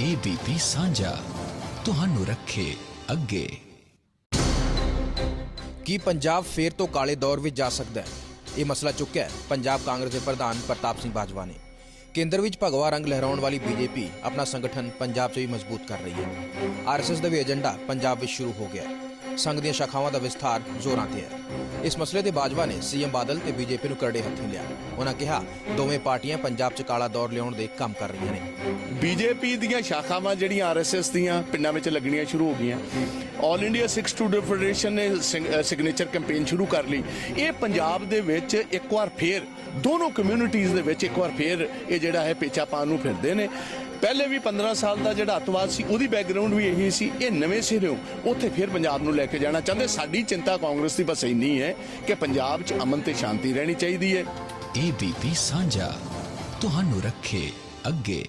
ABP ਸਾਂਝਾ, ਤੁਹਾਨੂੰ ਰੱਖੇ ਅੱਗੇ। ਕੀ ਪੰਜਾਬ ਫੇਰ ਤੋਂ ਕਾਲੇ ਦੌਰ ਵਿੱਚ ਜਾ ਸਕਦਾ ਹੈ? ਇਹ ਮਸਲਾ ਚੁੱਕਿਆ ਹੈ। ਪੰਜਾਬ ਕਾਂਗਰਸ ਦੇ ਪ੍ਰਧਾਨ ਪ੍ਰਤਾਪ ਸਿੰਘ ਬਾਜਵਾ ਨੇ। ਕੇਂਦਰ ਵਿੱਚ ਭਗਵਾ ਰੰਗ ਲਹਿਰਾਉਣ ਵਾਲੀ ਬੀਜੇਪੀ ਆਪਣਾ ਸੰਗਠਨ ਪੰਜਾਬ 'ਚ ਵੀ ਮਜ਼ਬੂਤ ਕਰ ਰਹੀ ਹੈ। ਆਰਐਸਐਸ ਦਾ ਵੀ ਏਜੰਡਾ ਪੰਜਾਬ ਵਿੱਚ ਸ਼ੁਰੂ ਹੋ ਗਿਆ ਹੈ। ਸੰਘ ਦੀਆਂ ਸ਼ਾਖਾਵਾਂ ਦਾ ਵਿਸਥਾਰ ਜ਼ੋਰਾਂ ਤੇ ਹੈ। ਇਸ ਮਸਲੇ ਤੇ ਬਾਜਵਾ ਨੇ ਸੀਐਮ ਬਾਦਲ ਤੇ ਬੀਜੇਪੀ ਨੂੰ ਕਰੜੇ ਹੱਥੀਂ ਲਿਆ। ਉਹਨਾਂ ਕਿਹਾ, ਦੋਵੇਂ ਪਾਰਟੀਆਂ ਪੰਜਾਬ 'ਚ ਕਾਲਾ ਦੌਰ ਲਿਆਉਣ ਦੇ ਕੰਮ ਕਰ ਰਹੀਆਂ ਨੇ। ਬੀਜੇਪੀ ਦੀਆਂ ਸ਼ਾਖਾਵਾਂ ਜਿਹੜੀਆਂ ਆਰਐਸਐਸ ਦੀਆਂ ਪਿੰਡਾਂ ਵਿੱਚ ਲੱਗਣੀਆਂ ਸ਼ੁਰੂ ਹੋ ਗਈਆਂ। All India Sikh student federation ਨੇ ਸਿਗਨੇਚਰ ਕੈਂਪੇਨ ਸ਼ੁਰੂ ਕਰ ਲਈ। ਇਹ ਪੰਜਾਬ ਦੇ ਵਿੱਚ ਇੱਕ ਵਾਰ ਫੇਰ ਦੋਨੋਂ ਕਮਿਊਨਿਟੀਆਂ ਦੇ ਵਿੱਚ ਇੱਕ ਵਾਰ ਫੇਰ ਇਹ ਜਿਹੜਾ ਹੈ ਪੇਚਾ ਪਾਉਣ ਨੂੰ ਫਿਰਦੇ ਨੇ। ਪਹਿਲੇ ਵੀ 15 ਸਾਲ ਦਾ ਜਿਹੜਾ ਅੱਤਵਾਦ ਸੀ, ਉਹਦੀ ਬੈਕਗ੍ਰਾਉਂਡ ਵੀ ਇਹੀ ਸੀ, ਇਹ ਨਵੇਂ ਸਿਰੋਂ ਉੱਥੇ ਫਿਰ ਪੰਜਾਬ ਨੂੰ ਲੈ ਕੇ ਜਾਣਾ ਚਾਹੁੰਦੇ। ਸਾਡੀ ਚਿੰਤਾ ਕਾਂਗਰਸ ਦੀ ਬਸ ਇੰਨੀ ਹੈ ਕਿ ਪੰਜਾਬ 'ਚ ਅਮਨ ਤੇ ਸ਼ਾਂਤੀ ਰਹਿਣੀ ਚਾਹੀਦੀ ਹੈ। ਏਬੀਪੀ ਸਾਂਝਾ, ਤੁਹਾਨੂੰ ਰੱਖੇ ਅੱਗੇ।